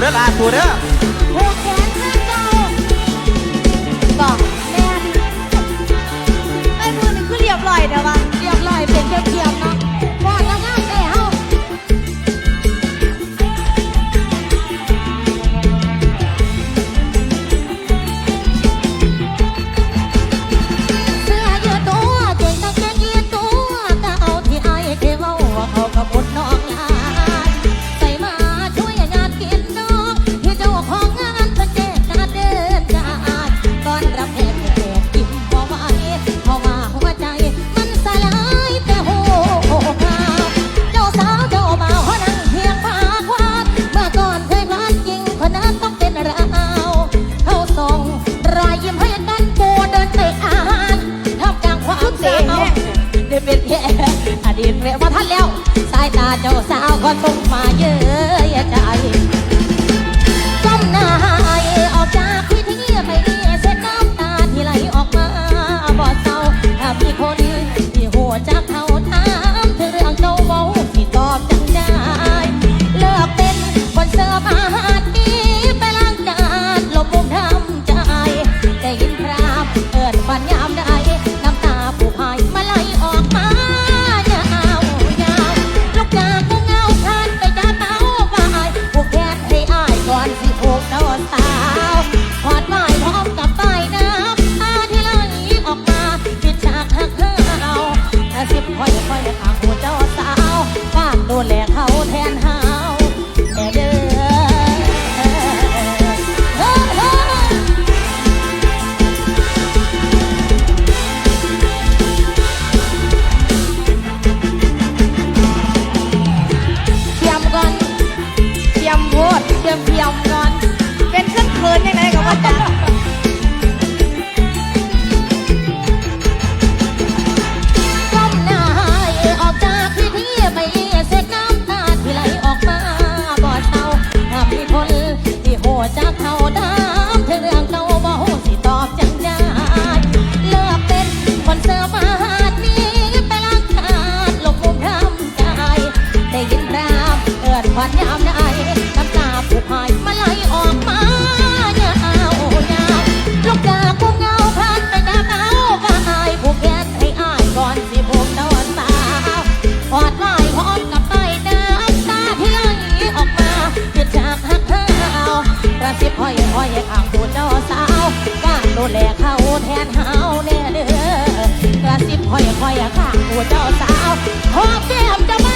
เด้อลาสู่เด้อบอกแม่ไอ้มืนึงคือเรียบร้อยเดี๋ววะเรียบร้อยเป็นเพียว ดีตเว่าทันแล้ว สายตาเจ้าสาวก็ตรงมาเยอะ วัดยามได้น้ตาผูกหายมาไหลออกมายาวลูกดาคงเงาพันไปน้ำเอาก็หายผูกแขนให้อายก่อนสิผมนอนเปล่อดไหลพอมกับไปน้ำตาพี่ไหลออกมาเกิดจากหักเธอากระซิบห้อยห้อยข้างหูเจ้าสาวการดูแลเขาแทนเฮาแนเด้อกระซิบห้อยห้อยข้งหูเจ้าสาวหอบแก้มจะ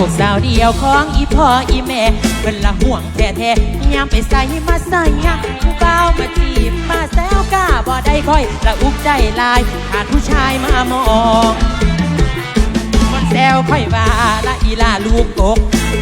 ลูกสาวเดียวของอีพ่ออีแม่เพิ่นละห่วงแท้ๆยามไปใส่มาใส่ผู้เบาวมาจีบมาแซวก้าบ่ได้ค่อยละอุกใจลายขาดผู้ชายมามองคนแซวค่อยว่าละอีลาลูกตก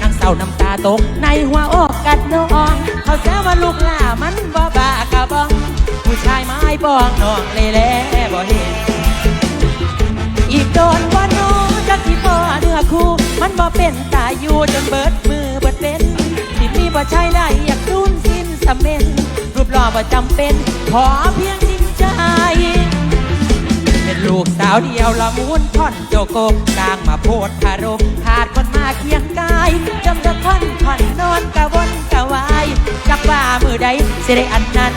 นางเศร้าน้ำตาตกในหัวอกกัดน้องเขาแซวว่าลูกล่ามันบ่บากะบองผู้ชายไม้บองน้องเลยแลบ่ บ่เป็นตายอยู่จนเบิดมือเบิดเป็นที่มีบ่ใช่ได้อยากรุ่นสิ้นสำเม็นรูปหล่อบ่จำเป็น ขอเพียงจริงใจ เป็นลูกสาวเดียวละมุนท่อนโจโกกลางมาโพดคารมขาดคนมาเคียงกายจำจะค่อนผ่อนนอนกะวนกะวายจักว่ามือใดสิได้อันนั้น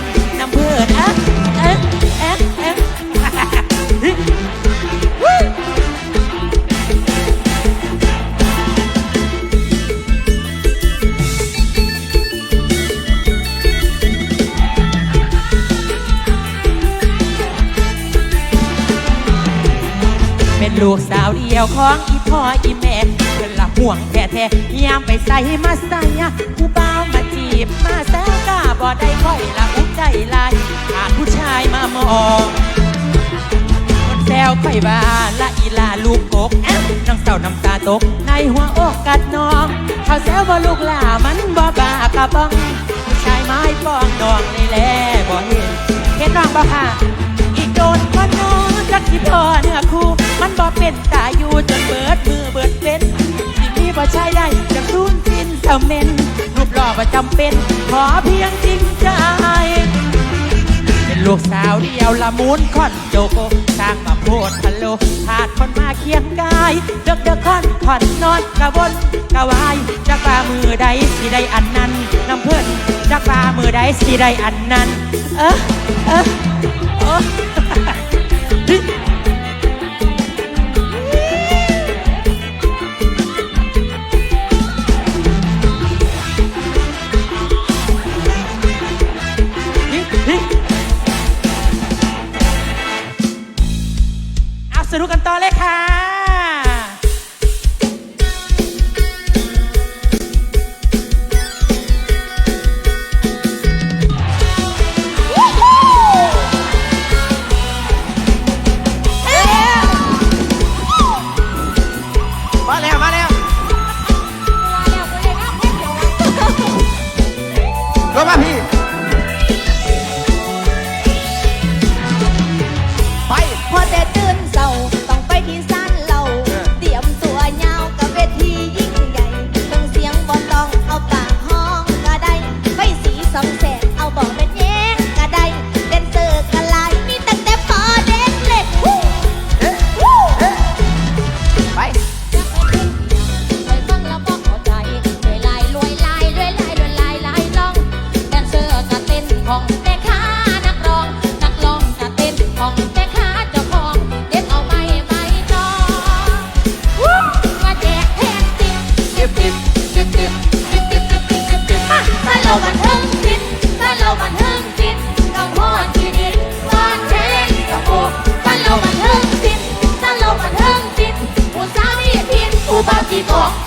เป็นลูกสาวเดียวของอีพ่ออีแม่เพิ่นละห่วงแท้ๆยามไปใส่มาใส่ผู้บ่าวมาจีบมาแซวก้าบ่ได้ค่อยละอุกใจลายขาดผู้ชายมามองคนแซวค่อยว่าละอีลาลูกกกแอ๊ะน้องเศร้าน้ำตาตก ในหัวอกกัดน้อง เขาแซวว่าลูกหล่ามันบ่บากระบ้องผู้ชายไม้ปองนองนี่แหละบ่เห็นเห็นน้องบ่ค่ะ เป็นตาอยู่จนเบิดมือเบิดเป็นสิ่งนี้บ่ใช่ได้จะรุ่นสิ้นเสมนรูปหล่อบ่จำเป็น ขอเพียงจริงใจ เป็นลูกสาวเดียวละมุนคอนโจโกสร้างมาโพดพะโลขาดคนมาเคียงกายเด็กเด็กคอนผ่อนนอนกระวนกระวายจักว่ามือใดสิได้อันนั้นน้ำเพิ่อนจักว่ามือใดสิได้อันนั้น เออเออโอ้ ต่อเลยค่ะ ผู้บ่